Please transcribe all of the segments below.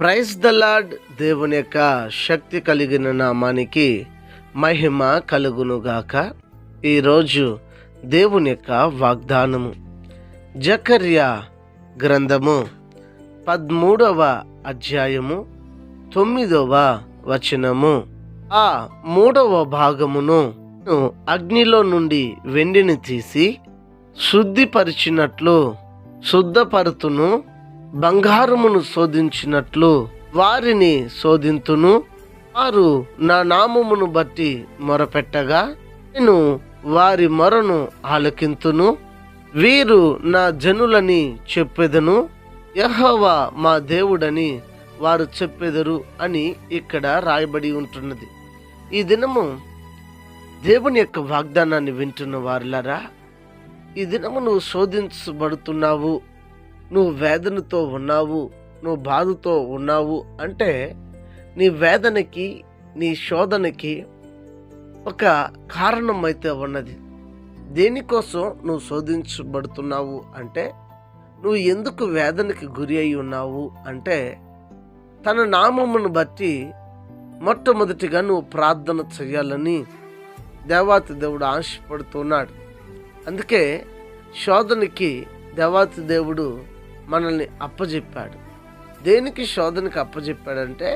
Praise the lord దేవుని యొక్క శక్తి కలిగిన నామానికి మహిమ కలుగునుగాక. ఈరోజు దేవుని యొక్క వాగ్దానము. జకర్య గ్రంథము పదమూడవ అధ్యాయము తొమ్మిదవ వచనము. ఆ మూడవ భాగమును అగ్నిలో నుండి వెండిని తీసి శుద్ధిపరిచినట్లు శుద్ధపరుతును. బంగారమును శోధించినట్లు వారిని శోధింతును. వారు నా నామమును బట్టి మొరపెట్టగా నేను వారి మొరను ఆలకింతును. వీరు నా జనులని చెప్పెదను. యహోవా మా దేవుడని వారు చెప్పెదరు అని ఇక్కడ రాయబడి ఉంటున్నది. ఈ దినము దేవుని యొక్క వాగ్దానాన్ని వింటున్న వారులారా ఈ దినము నువ్వు శోధించబడుతున్నావు నువ్వు వేదనతో ఉన్నావు నువ్వు బాధతో ఉన్నావు అంటే నీ వేదనకి నీ శోధనకి ఒక కారణం అయితే ఉన్నది. దేనికోసం నువ్వు శోధించబడుతున్నావు అంటే నువ్వు ఎందుకు వేదనకి గురి అయి ఉన్నావు అంటే తన నామమును బట్టి మొట్టమొదటిగా నువ్వు ప్రార్థన చేయాలని దేవాతి దేవుడు ఆశపడుతున్నాడు. అందుకే శోధనకి దేవాతి దేవుడు మనల్ని అప్పజెప్పాడు. దేనికి శోధనకి అప్పజెప్పాడంటే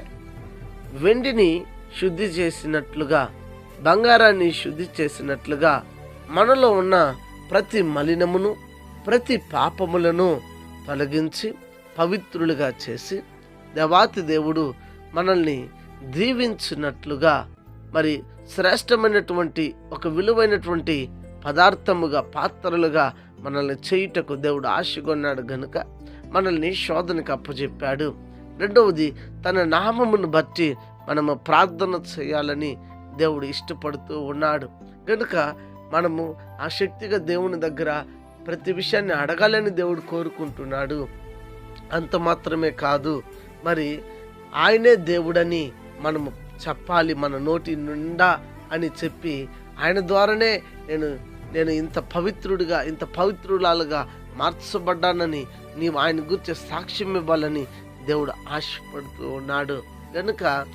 వెండిని శుద్ధి చేసినట్లుగా బంగారాన్ని శుద్ధి చేసినట్లుగా మనలో ఉన్న ప్రతి మలినమును ప్రతి పాపములను తొలగించి పవిత్రులుగా చేసి దేవాతి దేవుడు మనల్ని దీవించినట్లుగా మరి శ్రేష్టమైనటువంటి ఒక విలువైనటువంటి పదార్థముగా పాత్రలుగా మనల్ని చేయుటకు దేవుడు ఆశగొన్నాడు గనుక మనల్ని శోధనకు అప్పచెప్పాడు రెండవది తన నామమును బట్టి మనము ప్రార్థన చేయాలని దేవుడు ఇష్టపడుతూ ఉన్నాడు. కనుక మనము ఆ శక్తిగా దేవుని దగ్గర ప్రతి విషయాన్ని అడగాలని దేవుడు కోరుకుంటున్నాడు. అంత మాత్రమే కాదు మరి ఆయనే దేవుడని మనము చెప్పాలి మన నోటి నిండా అని చెప్పి ఆయన ద్వారానే నేను నేను ఇంత పవిత్రుడిగా ఇంత పవిత్రులాలుగా మార్చబడ్డానని నీవు ఆయన గురించి సాక్ష్యం ఇవ్వాలని దేవుడు ఆశపడుతూ ఉన్నాడు. కనుక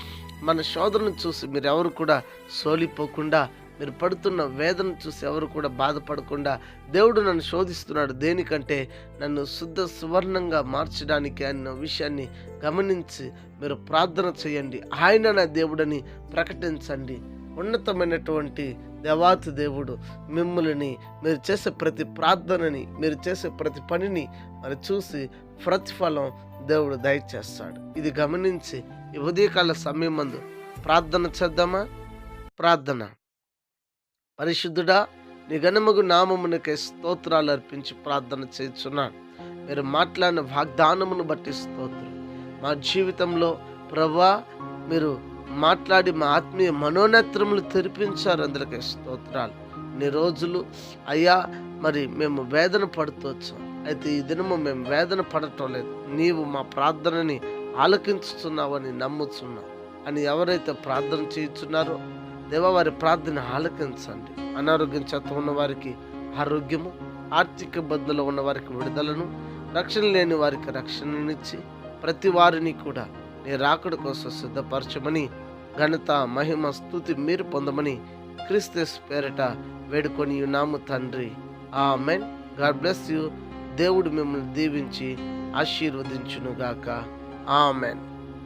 మన శోధనను చూసి మీరు ఎవరు కూడా సోలిపోకుండా మీరు పడుతున్న వేదన చూసి ఎవరు కూడా బాధపడకుండా దేవుడు నన్ను శోధిస్తున్నాడు. దేనికంటే నన్ను శుద్ధ సువర్ణంగా మార్చడానికి అన్న విషయాన్ని గమనించి మీరు ప్రార్థన చేయండి. ఆయన నా దేవుడని ప్రకటించండి. ఉన్నతమైనటువంటి దేవాతి దేవుడు మిమ్మల్ని మీరు చేసే ప్రతి ప్రార్థనని మీరు చేసే ప్రతి పనిని మరి చూసి ప్రతిఫలం దేవుడు దయచేస్తాడు. ఇది గమనించి ఈ ఉదయకాల సమయం మందు ప్రార్థన చేద్దామా? ప్రార్థన. పరిశుద్ధుడా నీ గణముగు నామమునకే స్తోత్రాలు అర్పించి ప్రార్థన చేస్తున్నాను మీరు మాట్లాడిన వాగ్దానమును బట్టి స్తోత్రం. మా జీవితంలో ప్రభా మీరు మాట్లాడి మా ఆత్మీయ మనోనేత్రములు తెరిపించారు అందుకే స్తోత్రాలు. ఇన్ని రోజులు అయ్యా మరి మేము వేదన పడుతూ వచ్చాం. అయితే ఈ దినము మేము వేదన పడటం లేదు. నీవు మా ప్రార్థనని ఆలకించుతున్నావని నమ్ముతున్నావు అని ఎవరైతే ప్రార్థన చేయుచున్నారో దేవ వారి ప్రార్థన ఆలకించండి. అనారోగ్యం చేత ఉన్న వారికి ఆరోగ్యము ఆర్థిక ఇబ్బందులు ఉన్న వారికి విడుదలను రక్షణ లేని వారికి రక్షణనిచ్చి ప్రతి వారిని కూడా నీ రాకడ కోసం సిద్ధపరచమని ఘనత మహిమ స్థుతి మీరు పొందమని క్రిస్తస్ పేరట వేడుకొని నాము తండ్రి. ఆ మెన్ గాడ్ బ్లెస్ యూ. దేవుడు మిమ్మల్ని దీవించి ఆశీర్వదించునుగాక. ఆమెన్.